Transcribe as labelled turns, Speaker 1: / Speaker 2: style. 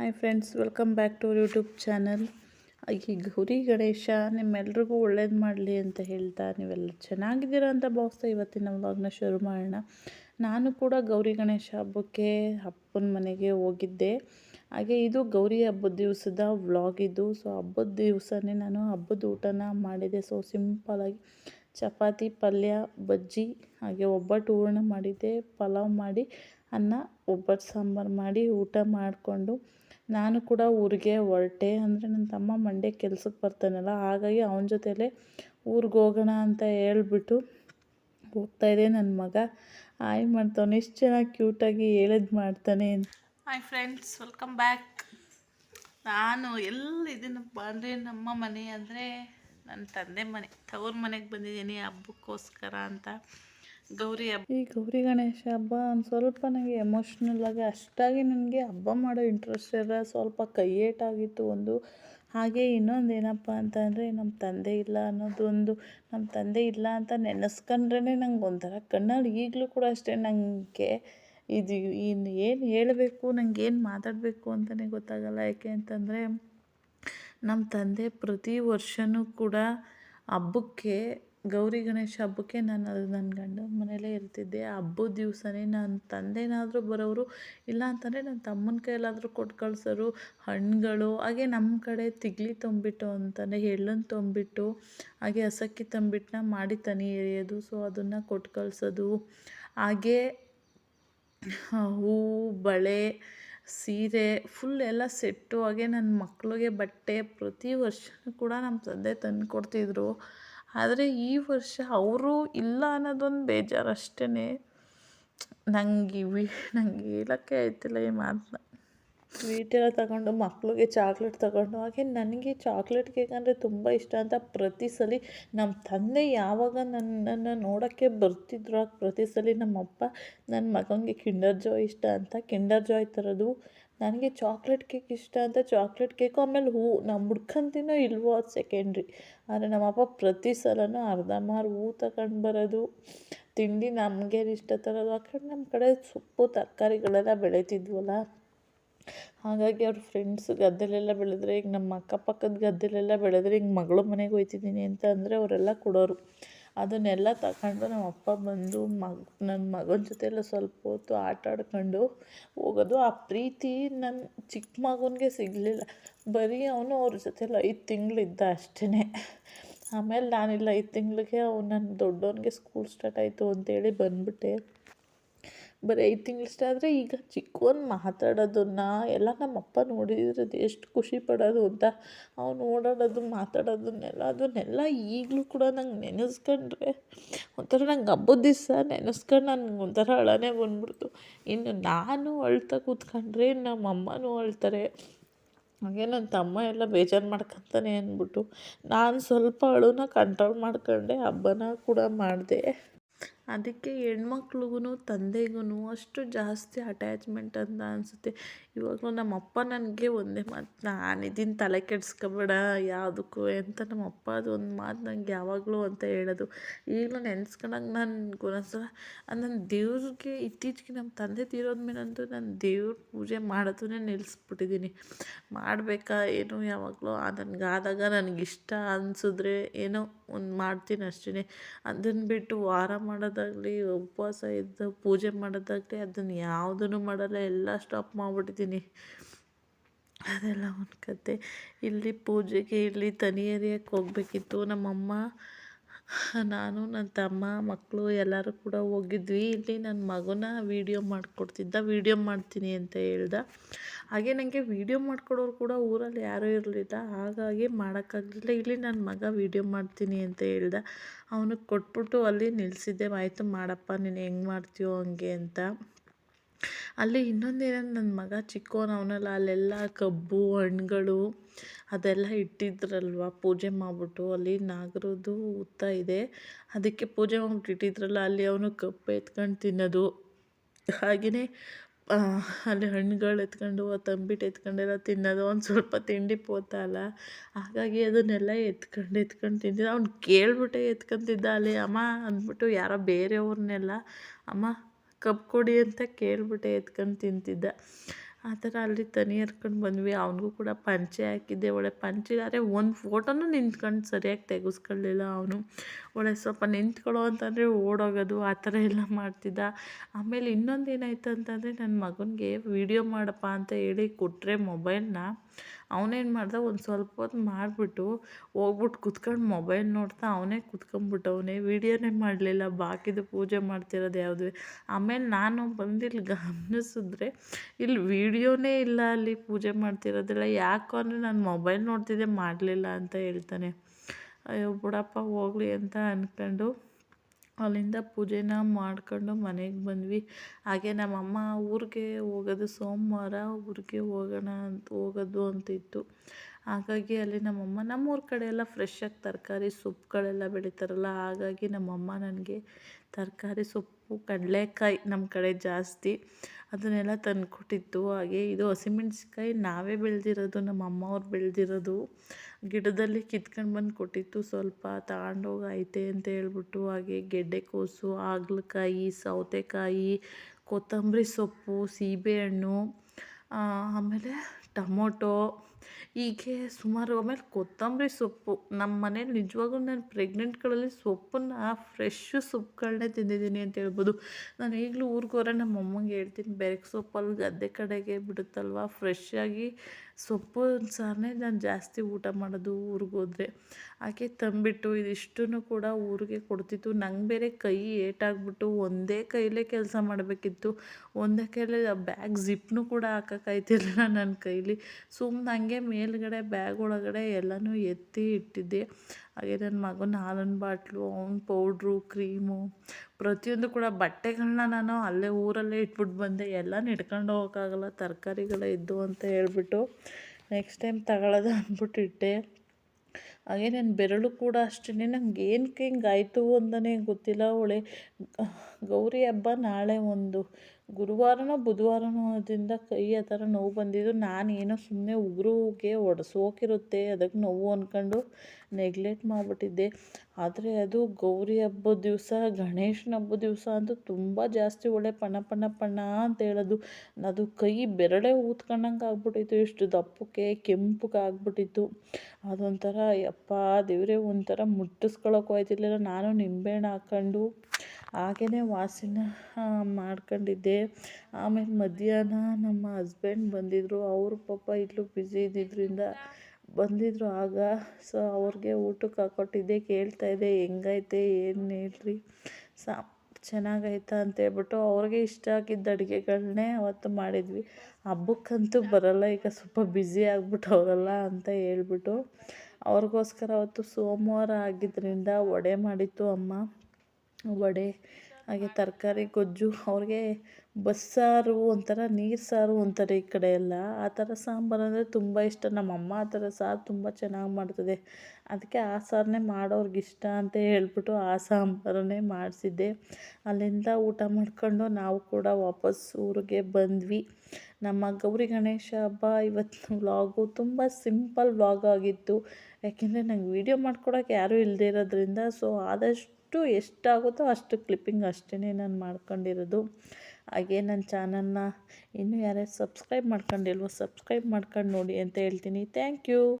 Speaker 1: Hi friends welcome back to YouTube channel ಈ ಗೌರಿ ಗಣೇಶ ನಿಮ್ಮೆಲ್ರಿಗೂ ಒಳ್ಳೇದು ಮಾಡಲಿ ಅಂತ ಹೇಳ್ತಾ ನೀವೆಲ್ಲ ಚೆನ್ನಾಗಿದ್ದೀರಾ ಅಂತ ಭಾವಿಸ್ತಾ ಇವತ್ತಿನ ವ್ಲಾಗ್ನ ಶುರು ಮಾಡೋಣ. ನಾನು ಕೂಡ ಗೌರಿ ಗಣೇಶ ಹಬ್ಬಕ್ಕೆ ಅಪ್ಪನ ಮನೆಗೆ ಹೋಗಿದ್ದೆ. ಹಾಗೆ ಇದು ಗೌರಿ ಹಬ್ಬದ ದಿವಸದ ವ್ಲಾಗ್ ಇದು. ಸೊ ಹಬ್ಬದ ದಿವಸನೇ ನಾನು ಹಬ್ಬದ ಊಟನ ಮಾಡಿದೆ. ಸೊ ಸಿಂಪಲಾಗಿ ಚಪಾತಿ, ಪಲ್ಯ, ಬಜ್ಜಿ, ಹಾಗೆ ಒಬ್ಬಟ್ಟು ಹೂರಣ ಮಾಡಿದ್ದೆ. ಪಲಾವ್ ಮಾಡಿ, ಅನ್ನ, ಒಬ್ಬಟ್ಟು ಸಾಂಬಾರು ಮಾಡಿ ಊಟ ಮಾಡಿಕೊಂಡು ನಾನು ಕೂಡ ಊರಿಗೆ ಹೊರಟೆ ಅಂದರೆ ನನ್ನ ತಮ್ಮ ಮಂಡ್ಯ ಕೆಲ್ಸಕ್ಕೆ ಬರ್ತಾನಲ್ಲ, ಹಾಗಾಗಿ ಅವನ ಜೊತೆಲೇ ಊರಿಗೆ ಹೋಗೋಣ ಅಂತ ಹೇಳ್ಬಿಟ್ಟು ಹೋಗ್ತಾಯಿದೆ ನನ್ನ ಮಗ. ಆಯ್ ಮಾಡ್ತಾವನು ಎಷ್ಟು ಚೆನ್ನಾಗಿ ಕ್ಯೂಟಾಗಿ ಹೇಳಿದ್ ಮಾಡ್ತಾನೆ ಹಾಯ್ ಫ್ರೆಂಡ್ಸ್ ವೆಲ್ಕಮ್ ಬ್ಯಾಕ್ ನಾನು ಎಲ್ಲಿದ್ದೀನಪ್ಪ ಅಂದರೆ ನಮ್ಮ ಮನೆ ಅಂದರೆ ನನ್ನ ತಂದೆ ಮನೆ, ತವ್ರ ಮನೆಗೆ ಬಂದಿದ್ದೀನಿ ಹಬ್ಬಕ್ಕೋಸ್ಕರ ಅಂತ. ಗೌರಿ ಹಬ್ಬ. ಈ ಗೌರಿ ಗಣೇಶ ಹಬ್ಬ ಒಂದು ಸ್ವಲ್ಪ ನನಗೆ ಎಮೋಷ್ನಲ್ ಆಗಿ ಅಷ್ಟಾಗಿ ನನಗೆ ಹಬ್ಬ ಮಾಡೋ ಇಂಟ್ರೆಸ್ಟ್ ಇರೋ ಸ್ವಲ್ಪ ಕೈಯೇಟಾಗಿತ್ತು ಒಂದು. ಹಾಗೆ ಇನ್ನೊಂದು ಏನಪ್ಪ ಅಂತಂದರೆ ನಮ್ಮ ತಂದೆ ಇಲ್ಲ ಅನ್ನೋದು ಒಂದು ನಮ್ಮ ತಂದೆ ಇಲ್ಲ ಅಂತ ನೆನೆಸ್ಕೊಂಡ್ರೇ ನಂಗೆ ಒಂಥರ ಕಣ್ಣಲ್ಲಿ ಈಗಲೂ ಕೂಡ ಅಷ್ಟೇ ನನಗೆ ಇದು ಇನ್ನು ಏನು ಹೇಳಬೇಕು, ನಂಗೆ ಏನು ಮಾತಾಡಬೇಕು ಅಂತಲೇ ಗೊತ್ತಾಗಲ್ಲ. ಯಾಕೆ ಅಂತಂದರೆ ನಮ್ಮ ತಂದೆ ಪ್ರತಿ ವರ್ಷವೂ ಕೂಡ ಹಬ್ಬಕ್ಕೆ ಗೌರಿ ಗಣೇಶ ಹಬ್ಬಕ್ಕೆ ನಾನು ಅದು ನನ್ನ ಗಂಡನ ಮನೆಯಲ್ಲೇ ಇರ್ತಿದ್ದೆ. ಹಬ್ಬದ ದಿವಸನೇ ನನ್ನ ತಂದೆನಾದರೂ ಬರೋರು ಇಲ್ಲ ಅಂತಂದರೆ ನನ್ನ ತಮ್ಮನ ಕೈಯಲ್ಲಾದರೂ ಕೊಟ್ಟು ಕಳಿಸೋರು, ಹಣ್ಣುಗಳು, ಹಾಗೆ ನಮ್ಮ ಕಡೆ ತಿಗ್ಲಿ ತುಂಬಿಟ್ಟು ಅಂತಲೇ ಎಳ್ಳನ್ನು ತುಂಬಿಟ್ಟು, ಹಾಗೆ ಹಸಕ್ಕಿ ತಂಬಿಟ್ಟನ್ನ ಮಾಡಿ ತನಿ ಎರೆಯೋದು. ಸೊ ಅದನ್ನು ಕೊಟ್ಟು ಕಳಿಸೋದು. ಹಾಗೆ ಹೂವು ಬಳೆ, ಸೀರೆ ಫುಲ್ ಎಲ್ಲ ಸೆಟ್ಟು. ಹಾಗೆ ನನ್ನ ಮಕ್ಕಳಿಗೆ ಬಟ್ಟೆ ಪ್ರತಿ ವರ್ಷ ಕೂಡ ನಮ್ಮ ತಂದೆ ತಂದು ಕೊಡ್ತಿದ್ರು ಆದರೆ ಈ ವರ್ಷ ಅವರು ಇಲ್ಲ ಅನ್ನೋದೊಂದು ಬೇಜಾರು ಅಷ್ಟೇ ನಂಗೆ ಇವಿ ನಂಗೆ ಹೇಳೋಕ್ಕೆ ಆಯ್ತಿಲ್ಲ ಈ ಮಾತನ್ನ ಸ್ವೀಟೆಲ್ಲ ತಗೊಂಡು ಮಕ್ಳಿಗೆ ಚಾಕ್ಲೇಟ್ ತಗೊಂಡು, ಹಾಗೆ ನನಗೆ ಚಾಕ್ಲೇಟ್ ಕೇಕ್ ಅಂದರೆ ತುಂಬ ಇಷ್ಟ ಅಂತ ಪ್ರತಿ ಸಲ ನಮ್ಮ ತಂದೆ ಯಾವಾಗ ನನ್ನನ್ನು ನೋಡೋಕ್ಕೆ ಬರ್ತಿದ್ರು ಆಗ ಪ್ರತಿ ಸಲ ನಮ್ಮಪ್ಪ ನನ್ನ ಮಗನಿಗೆ ಕಿಂಡರ್ ಜಾಯ್ ಇಷ್ಟ ಅಂತ ಕಿಂಡರ್ ಜಾಯ್ ತರೋದು ನನಗೆ ಚಾಕ್ಲೇಟ್ ಕೇಕ್ ಇಷ್ಟ ಅಂತ ಚಾಕ್ಲೇಟ್ ಕೇಕು ಆಮೇಲೆ ಹೂ, ನಮ್ಮ ಹುಡ್ಕಂತೀನೋ ಇಲ್ವೋ ಅದು ಸೆಕೆಂಡ್ರಿ ಆದರೆ ನಮ್ಮಪ್ಪ ಪ್ರತಿ ಸಲನೂ ಅರ್ಧ ಮಾರು ಹೂ ತಗೊಂಡು ಬರೋದು. ತಿಂಡಿ ನಮಗೆ ಇಷ್ಟ ತರೋದು? ಆ ಕಡೆ ನಮ್ಮ ಕಡೆ ಸೊಪ್ಪು, ತರಕಾರಿಗಳೆಲ್ಲ ಬೆಳೀತಿದ್ವಲ್ಲ. ಹಾಗಾಗಿ ಅವ್ರ ಫ್ರೆಂಡ್ಸ್ ಗದ್ದೆಲೆಲ್ಲ ಬೆಳೆದ್ರೆ, ಈಗ ನಮ್ಮ ಅಕ್ಕಪಕ್ಕದ ಗದ್ದೆಲೆಲ್ಲ ಬೆಳೆದ್ರೆ, ಈಗ ಮಗಳು ಮನೆಗೆ ಹೋಯ್ತಿದ್ದೀನಿ ಅಂತ ಅಂದರೆ ಅವರೆಲ್ಲ ಕೊಡೋರು. ಅದನ್ನೆಲ್ಲ ತಗೊಂಡು ನಮ್ಮ ಅಪ್ಪ ಬಂದು ಮಗ, ನನ್ನ ಮಗನ ಜೊತೆ ಎಲ್ಲ ಸ್ವಲ್ಪ ಹೊತ್ತು ಆಟ ಆಡ್ಕೊಂಡು ಹೋಗೋದು. ಆ ಪ್ರೀತಿ ನನ್ನ ಚಿಕ್ಕ ಮಗನಿಗೆ ಸಿಗಲಿಲ್ಲ. ಬರೀ ಅವನು ಅವ್ರ ಜೊತೆಲಿ ಐದು ತಿಂಗಳಿದ್ದ ಅಷ್ಟೇ ಆಮೇಲೆ ನಾನಿಲ್ಲ ಐದು ತಿಂಗಳಿಗೆ ಅವ್ನು ನನ್ನ ದೊಡ್ಡವನಿಗೆ ಸ್ಕೂಲ್ ಸ್ಟಾರ್ಟ್ ಆಯಿತು ಅಂತೇಳಿ ಬಂದುಬಿಟ್ಟೆ. ಬರೀ ಐದು ತಿಂಗಳಷ್ಟೇ ಆದರೆ ಈಗ ಚಿಕ್ಕವನು ಮಾತಾಡೋದನ್ನು ಎಲ್ಲ ನಮ್ಮ ಅಪ್ಪ ನೋಡಿದ್ರೆ ಎಷ್ಟು ಖುಷಿ ಪಡೋದು ಅಂತ ಅವ್ನು ಓಡಾಡೋದು, ಮಾತಾಡೋದನ್ನೆಲ್ಲ, ಅದನ್ನೆಲ್ಲ ಈಗಲೂ ಕೂಡ ನಂಗೆ ನೆನೆಸ್ಕೊಂಡ್ರೆ ಒಂಥರ ನಂಗೆ ಹಬ್ಬದ ದಿವಸ ನೆನೆಸ್ಕೊಂಡು ನನಗೆ ಒಂಥರ ಅಳನೇ ಬಂದ್ಬಿಡ್ತು. ಇನ್ನು ನಾನು ಅಳ್ತಾ ಕೂತ್ಕೊಂಡ್ರೆ ನಮ್ಮ ಅಮ್ಮನೂ ಅಳ್ತಾರೆ. ಹಾಗೆ ನನ್ನ ತಮ್ಮ ಎಲ್ಲ ಬೇಜಾರು ಮಾಡ್ಕೊತಾನೆ ಅಂದ್ಬಿಟ್ಟು ನಾನು ಸ್ವಲ್ಪ ಅಳುನ ಕಂಟ್ರೋಲ್ ಮಾಡ್ಕೊಂಡೆ, ಹಬ್ಬನ ಕೂಡ ಮಾಡಿದೆ. ಅದಕ್ಕೆ ಹೆಣ್ಮಕ್ಳಿಗೂ ತಂದೆಗೂ ಅಷ್ಟು ಜಾಸ್ತಿ ಅಟ್ಯಾಚ್ಮೆಂಟ್ ಅಂತ ಅನಿಸುತ್ತೆ. ಇವಾಗಲೂ ನಮ್ಮ ಅಪ್ಪ ನನಗೆ ಒಂದೇ ಮಾತು ನಾನಿದ್ದೀನಿ ತಲೆ ಕೆಡಿಸ್ಕೊಬೇಡ ಯಾವುದಕ್ಕೂ ಅಂತ ನಮ್ಮ ಅಪ್ಪ ಒಂದು ಮಾತು ನನಗೆ ಯಾವಾಗಲೂ ಅಂತ ಹೇಳೋದು. ಈಗಲೂ ನೆನೆಸ್ಕೊಂಡಂಗೆ ನನ್ಗೆ ಒಂದೊಂದ್ಸಲ ನನ್ನ ದೇವ್ರಿಗೆ ಇತ್ತೀಚೆಗೆ ನಮ್ಮ ತಂದೆ ತೀರೋದ್ಮೇಲಂತೂ ನಾನು ದೇವ್ರ ಪೂಜೆ ಮಾಡೋದನ್ನೇ ನಿಲ್ಲಿಸ್ಬಿಟ್ಟಿದ್ದೀನಿ ಮಾಡಬೇಕಾ, ಏನು, ಯಾವಾಗಲೂ ನನಗಾದಾಗ ನನಗಿಷ್ಟ ಅನಿಸಿದ್ರೆ ಏನೋ ಒಂದು ಮಾಡ್ತೀನಿ ಅಷ್ಟೇ ಅದನ್ನು ಬಿಟ್ಟು ವಾರ ಮಾಡೋದಾಗಲಿ, ಉಪವಾಸ ಇದ್ದು ಪೂಜೆ ಮಾಡೋದಾಗಲಿ ಅದನ್ನು ಯಾವುದನ್ನು ಮಾಡಲ್ಲ, ಎಲ್ಲ ಸ್ಟಾಪ್ ಮಾಡಿಬಿಟ್ಟಿದ್ದೀನಿ ಅದೆಲ್ಲ ಒಂದು ಕತೆ. ಇಲ್ಲಿ ಪೂಜೆಗೆ ಇಲ್ಲಿ ತನಿ ಎರಿಯಕ್ಕೆ ಹೋಗ್ಬೇಕಿತ್ತು. ನಮ್ಮಮ್ಮ, ನಾನು ನನ್ನ ತಮ್ಮ ಮಕ್ಕಳು ಎಲ್ಲರೂ ಕೂಡ ಹೋಗಿದ್ವಿ. ಇಲ್ಲಿ ನನ್ನ ಮಗನ ವೀಡಿಯೋ ಮಾಡಿಕೊಡ್ತಿದ್ದ. ವೀಡಿಯೋ ಮಾಡ್ತೀನಿ ಅಂತ ಹೇಳ್ದ. ಹಾಗೆ ನನಗೆ ವೀಡಿಯೋ ಮಾಡಿಕೊಡೋರು ಕೂಡ ಊರಲ್ಲಿ ಯಾರೂ ಇರಲಿಲ್ಲ. ಹಾಗಾಗಿ ಮಾಡೋಕ್ಕಾಗಲಿಲ್ಲ. ಇಲ್ಲಿ ನನ್ನ ಮಗ ವೀಡಿಯೋ ಮಾಡ್ತೀನಿ ಅಂತ ಹೇಳ್ದ. ಅವನಿಗೆ ಕೊಟ್ಬಿಟ್ಟು ಅಲ್ಲಿ ನಿಲ್ಲಿಸಿದ್ದೆ ಆಯಿತು ಮಾಡಪ್ಪ, ನೀನು ಹೆಂಗೆ ಮಾಡ್ತೀಯೋ ಹಂಗೆ ಅಂತ. ಅಲ್ಲಿ ಇನ್ನೊಂದೇನಂದ್ರೆ ನನ್ನ ಮಗ ಚಿಕ್ಕವನು ಅವನಲ್ಲ ಅಲ್ಲೆಲ್ಲ ಕಬ್ಬು, ಹಣ್ಣುಗಳು ಅದೆಲ್ಲ ಇಟ್ಟಿದ್ರಲ್ವ ಪೂಜೆ ಮಾಡಿಬಿಟ್ಟು. ಅಲ್ಲಿ ನಾಗರದ್ದು ಹುತ್ತ ಇದೆ. ಅದಕ್ಕೆ ಪೂಜೆ ಮಾಡ್ಬಿಟ್ಟು ಇಟ್ಟಿದ್ರಲ್ಲ, ಅಲ್ಲಿ ಅವನು ಕಪ್ಪು ಎತ್ಕೊಂಡು ತಿನ್ನೋದು. ಹಾಗೆಯೇ ಅಲ್ಲಿ ಹಣ್ಣುಗಳು ಎತ್ಕೊಂಡು ತಂಬಿಟ್ಟು ಎತ್ಕೊಂಡೆಲ್ಲ ತಿನ್ನೋದು. ಒಂದು ಸ್ವಲ್ಪ ತಿಂಡಿ ಪೋತ ಅಲ್ಲ. ಹಾಗಾಗಿ ಅದನ್ನೆಲ್ಲ ಎತ್ಕೊಂಡು ಎತ್ಕೊಂಡು ತಿಂದಿದ್ದು. ಅವ್ನು ಕೇಳ್ಬಿಟ್ಟೆ ಎತ್ಕೊಂತಿದ್ದ ಅಲ್ಲಿ. ಅಮ್ಮ ಅಂದ್ಬಿಟ್ಟು ಯಾರೋ ಬೇರೆಯವ್ರನ್ನೆಲ್ಲ, ಅಮ್ಮ ಕಬ್ಬು ಕೊಡಿ ಅಂತ ಕೇಳಿಬಿಟ್ಟೆ ಎತ್ಕೊಂಡು ತಿಂತಿದ್ದ. ಆ ಥರ ಅಲ್ಲಿ ತನಿ ಹರ್ಕೊಂಡು ಬಂದ್ವಿ. ಅವನಿಗೂ ಕೂಡ ಪಂಚೆ ಹಾಕಿದ್ದೆ. ಒಳ್ಳೆ ಆದರೆ ಒಂದು ಫೋಟೋನೂ ನಿಂತ್ಕೊಂಡು ಸರಿಯಾಗಿ ತೆಗೆಸ್ಕೊಳ್ಳಿಲ್ಲ ಅವನು. ಒಳ್ಳೆ ಸ್ವಲ್ಪ ನಿಂತ್ಕೊಳ್ಳೋ ಅಂತಂದರೆ ಓಡೋಗೋದು, ಆ ಥರ ಎಲ್ಲ ಮಾಡ್ತಿದ್ದ. ಆಮೇಲೆ ಇನ್ನೊಂದು ಏನಾಯಿತು ಅಂತಂದರೆ ನನ್ನ ಮಗನಿಗೆ ವೀಡಿಯೋ ಮಾಡಪ್ಪ ಅಂತ ಹೇಳಿ ಕೊಟ್ಟರೆ ಮೊಬೈಲ್ನ ಅವನೇನು ಮಾಡ್ದ, ಒಂದು ಸ್ವಲ್ಪ ಹೊತ್ತು ಮಾಡಿಬಿಟ್ಟು ಹೋಗ್ಬಿಟ್ಟು ಕುತ್ಕೊಂಡು ಮೊಬೈಲ್ ನೋಡ್ತಾ ಅವನೇ ಕುತ್ಕೊಂಡ್ಬಿಟ್ಟವನೇ ವೀಡಿಯೋನೇ ಮಾಡಲಿಲ್ಲ, ಬಾಕಿದು ಪೂಜೆ ಮಾಡ್ತಿರೋದು ಯಾವುದು? ಆಮೇಲೆ ನಾನು ಬಂದಿಲ್ಲಿ ಗಮನಿಸಿದ್ರೆ ಇಲ್ಲಿ ವೀಡಿಯೋನೇ ಇಲ್ಲ ಅಲ್ಲಿ ಪೂಜೆ ಮಾಡ್ತಿರೋದಿಲ್ಲ. ಯಾಕೋ ಅಂದರೆ ನಾನು ಮೊಬೈಲ್ ನೋಡ್ತಿದ್ದೆ, ಮಾಡಲಿಲ್ಲ ಅಂತ ಹೇಳ್ತಾನೆ. ಅಯ್ಯೋ, ಬಿಡಪ್ಪ ಹೋಗಲಿ ಅಂತ ಅಂದ್ಕೊಂಡು ಅಲ್ಲಿಂದ ಪೂಜೆನ ಮಾಡ್ಕೊಂಡು ಮನೆಗೆ ಬಂದ್ವಿ. ಹಾಗೆ ನಮ್ಮಮ್ಮ ಊರಿಗೆ ಹೋಗೋದು ಸೋಮವಾರ, ಊರಿಗೆ ಹೋಗೋಣ ಅಂತ ಹೋಗೋದು ಅಂತಿತ್ತು. ಹಾಗಾಗಿ ಅಲ್ಲಿ ನಮ್ಮಮ್ಮ, ನಮ್ಮೂರ ಕಡೆ ಎಲ್ಲ ಫ್ರೆಶ್ಶಾಗಿ ತರಕಾರಿ ಸೊಪ್ಪುಗಳೆಲ್ಲ ಬೆಳೀತಾರಲ್ಲ, ಹಾಗಾಗಿ ನಮ್ಮಮ್ಮ ನನಗೆ ತರಕಾರಿ ಸೊಪ್ಪು ಕಡಲೆಕಾಯಿ ನಮ್ಮ ಕಡೆ ಜಾಸ್ತಿ. ಅದನ್ನೆಲ್ಲ ತಂದುಕೊಟ್ಟಿತ್ತು. ಹಾಗೆ ಇದು ಹಸಿಮೆಣ್ಸಿಕಾಯಿ ನಾವೇ ಬೆಳೆದಿರೋದು ನಮ್ಮ ಅಮ್ಮವ್ರು ಬೆಳೆದಿರೋದು. ಗಿಡದಲ್ಲಿ ಕಿತ್ಕೊಂಡು ಬಂದು ಕೊಟ್ಟಿತ್ತು, ಸ್ವಲ್ಪ ತಗೊಂಡೋಗೈತೆ ಅಂತ ಹೇಳ್ಬಿಟ್ಟು. ಹಾಗೆ ಗೆಡ್ಡೆಕೋಸು ಹಾಗಲಕಾಯಿ, ಸೌತೆಕಾಯಿ, ಕೊತ್ತಂಬರಿ ಸೊಪ್ಪು ಸೀಬೆಹಣ್ಣು ಆಮೇಲೆ ಟೊಮೊಟೊ ಹೀಗೆ ಸುಮಾರು ಆಮೇಲೆ ಕೊತ್ತಂಬರಿ ಸೊಪ್ಪು. ನಮ್ಮ ಮನೇಲಿ ನಿಜವಾಗ್ಲೂ ನಾನು ಪ್ರೆಗ್ನೆಂಟ್ಗಳಲ್ಲಿ ಸೊಪ್ಪನ್ನು ಫ್ರೆಶ್ ಸೊಪ್ಪುಗಳನ್ನೇ ತಿಂದಿದ್ದೀನಿ ಅಂತ ಹೇಳ್ಬೋದು. ನಾನು ಈಗಲೂ ಊರಿಗೆ ಹೋದ್ರೆ ನಮ್ಮ ಅಮ್ಮಂಗೆ ಹೇಳ್ತೀನಿ ಬೆರಕೆ ಸೊಪ್ಪಲ್ಲಿ ಗದ್ದೆ ಕಡೆಗೆ ಬಿಡುತ್ತಲ್ವ ಫ್ರೆಶ್ಶಾಗಿ ಸೊಪ್ಪು ಸಾರನ್ನೇ ನಾನು ಜಾಸ್ತಿ ಊಟ ಮಾಡೋದು ಊರಿಗೆ ಹೋದ್ರೆ. ಆಕೆ ತಂಬಿಟ್ಟು ಇದಿಷ್ಟನ್ನು ಕೂಡ ಊರಿಗೆ ಕೊಡ್ತಿತ್ತು. ನಂಗೆ ಬೇರೆ ಕೈ ಏಟಾಗ್ಬಿಟ್ಟು ಒಂದೇ ಕೈಲೇ ಕೆಲಸ ಮಾಡಬೇಕಿತ್ತು. ಒಂದೇ ಕೈಲೇ ಬ್ಯಾಗ್ ಜಿಪ್ನು ಕೂಡ ಹಾಕೋಕ್ಕಾಯ್ತಿರಲಿಲ್ಲ ನನ್ನ ಕೈಲಿ. ಸುಮ್ಮನೆ ಹಂಗೆ ಮೇಲುಗಡೆ ಬ್ಯಾಗ್ ಒಳಗಡೆ ಎಲ್ಲನೂ ಎತ್ತಿ ಇಟ್ಟಿದ್ದೆ. ಹಾಗೆ ನನ್ನ ಮಗನ ಹಾಲಿನ ಬಾಟ್ಲು, ಅವ್ನ ಪೌಡ್ರು, ಕ್ರೀಮು, ಪ್ರತಿಯೊಂದು ಕೂಡ ಬಟ್ಟೆಗಳನ್ನ ನಾನು ಅಲ್ಲೇ ಊರಲ್ಲೇ ಇಟ್ಬಿಟ್ಟು ಬಂದೆ. ಎಲ್ಲ ಇಟ್ಕೊಂಡು ಹೋಗೋಕ್ಕಾಗಲ್ಲ, ತರಕಾರಿಗಳೇ ಇದ್ದು ಅಂತ ಹೇಳ್ಬಿಟ್ಟು ನೆಕ್ಸ್ಟ್ ಟೈಮ್ ತಗೊಳ್ಳೋದು ಅಂದ್ಬಿಟ್ಟು ಇಟ್ಟೆ. ಹಾಗೆ ನನ್ನ ಬೆರಳು ಕೂಡ ಅಷ್ಟೇ. ನಂಗೆ ಏನಕ್ಕೆ ಹಿಂಗಾಯ್ತು ಅಂತಲೇ ಗೊತ್ತಿಲ್ಲ ಅವಳೆ. ಗೌರಿ ಹಬ್ಬ ನಾಳೆ ಒಂದು. ಗುರುವಾರನೋ ಬುಧವಾರನೋ ಅದರಿಂದ ಕೈ ಆ ಥರ ನೋವು ಬಂದಿದ್ದು. ನಾನು ಏನೋ ಸುಮ್ಮನೆ ಉಗುರುಗೆ ಒಡೆಸೋಕಿರುತ್ತೆ. ಅದಕ್ಕೆ ನೋವು ಅಂದ್ಕೊಂಡು ನೆಗ್ಲೆಕ್ಟ್ ಮಾಡಿಬಿಟ್ಟಿದ್ದೆ. ಆದರೆ ಅದು ಗೌರಿ ಹಬ್ಬದ ದಿವಸ, ಗಣೇಶನ ಹಬ್ಬದ ದಿವಸ ಅಂತೂ ತುಂಬ ಜಾಸ್ತಿ ಒಳ್ಳೆ ಪಣ ಪಣ ಪಣ ಅಂತ ಹೇಳೋದು. ಅದು ಕೈ ಬೆರಳೆ ಊದ್ಕೊಂಡಂಗೆ ಆಗ್ಬಿಟ್ಟಿತ್ತು, ಇಷ್ಟು ದಪ್ಪಕ್ಕೆ ಕೆಂಪಗೆ ಆಗ್ಬಿಟ್ಟಿತ್ತು. ಅದೊಂಥರ, ಯಪ್ಪ, ದೇವರೇ, ಒಂಥರ ಮುಟ್ಟಿಸ್ಕೊಳಕ್ಕೆ ಹೋಯ್ತಿರ್ಲಿಲ್ಲ ನಾನು ನಿಂಬೆಹಣ್ಣು ಹಾಕ್ಕೊಂಡು ಹಾಗೇ ವಾಸಿನ ಮಾಡ್ಕೊಂಡಿದ್ದೆ. ಆಮೇಲೆ ಮಧ್ಯಾಹ್ನ ನಮ್ಮ ಹಸ್ಬೆಂಡ್ ಬಂದಿದ್ದರು ಅವರು ಪಾಪ ಇಲ್ಲೂ ಬ್ಯುಸಿ ಇದ್ದಿದ್ದರಿಂದ ಬಂದಿದ್ದರು ಆಗ ಸೊ ಅವ್ರಿಗೆ ಊಟಕ್ಕೆ ಹಾಕ್ಕೊಟ್ಟಿದ್ದೆ ಕೇಳ್ತಾಯಿದ್ದೆ ಹೆಂಗೈತೆ, ಏನು ಹೇಳ್ರಿ? ಸಾ, ಚೆನ್ನಾಗೈತಾ? ಅಂತೇಳ್ಬಿಟ್ಟು ಅವ್ರಿಗೆ ಇಷ್ಟ ಆಗಿದ್ದ ಅಡುಗೆಗಳನ್ನೇ ಅವತ್ತು ಮಾಡಿದ್ವಿ. ಹಬ್ಬಕ್ಕಂತೂ ಬರೋಲ್ಲ, ಈಗ ಸ್ವಲ್ಪ ಬ್ಯುಸಿ ಆಗ್ಬಿಟ್ಟವರಲ್ಲ ಅಂತ ಹೇಳ್ಬಿಟ್ಟು ಅವ್ರಿಗೋಸ್ಕರ ಅವತ್ತು ಸೋಮವಾರ ಆಗಿದ್ದರಿಂದ ವಡೆ ಮಾಡಿತ್ತು ಅಮ್ಮ. ವಡೆ ಹಾಗೆ ತರಕಾರಿ, ಗೊಜ್ಜು ಅವ್ರಿಗೆ ಬಸ್ಸಾರು ಒಂಥರ ನೀರು ಸಾರು ಅಂತಾರೆ ಈ ಕಡೆ ಎಲ್ಲ. ಆ ಥರ ಸಾಂಬಾರು ಅಂದರೆ ತುಂಬ ಇಷ್ಟ. ನಮ್ಮ ಅಮ್ಮ ಆ ಥರ ಸಾರು ತುಂಬ ಚೆನ್ನಾಗಿ ಮಾಡ್ತದೆ. ಅದಕ್ಕೆ ಆ ಸಾರನ್ನೇ ಮಾಡೋರ್ಗೆ ಇಷ್ಟ ಅಂತ ಹೇಳ್ಬಿಟ್ಟು ಆ ಸಾಂಬಾರನ್ನೇ ಮಾಡಿಸಿದ್ದೆ. ಅಲ್ಲಿಂದ ಊಟ ಮಾಡಿಕೊಂಡು ನಾವು ಕೂಡ ವಾಪಸ್ ಊರಿಗೆ ಬಂದ್ವಿ. ನಮ್ಮ ಗೌರಿ ಗಣೇಶ ಹಬ್ಬ ಇವತ್ತು ವ್ಲಾಗು ತುಂಬ ಸಿಂಪಲ್ ವ್ಲಾಗ್ ಆಗಿತ್ತು. ಯಾಕೆಂದರೆ ನಂಗೆ ವೀಡಿಯೋ ಮಾಡ್ಕೊಡೋಕೆ ಯಾರೂ ಇಲ್ಲದೇ ಇರೋದ್ರಿಂದ, ಸೊ ಆದಷ್ಟು ಎಷ್ಟು ಎಷ್ಟಾಗುತ್ತೋ ಅಷ್ಟು ಕ್ಲಿಪ್ಪಿಂಗ್ ಅಷ್ಟೇ ನಾನು ಮಾಡ್ಕೊಂಡಿರೋದು. ಹಾಗೆ ನನ್ನ ಚಾನಲ್ನ ಇನ್ನೂ ಯಾರ್ಯಾರು ಸಬ್ಸ್ಕ್ರೈಬ್ ಮಾಡ್ಕೊಂಡಿಲ್ವೋ ಸಬ್ಸ್ಕ್ರೈಬ್ ಮಾಡ್ಕೊಂಡು ನೋಡಿ ಅಂತ ಹೇಳ್ತೀನಿ. Thank you.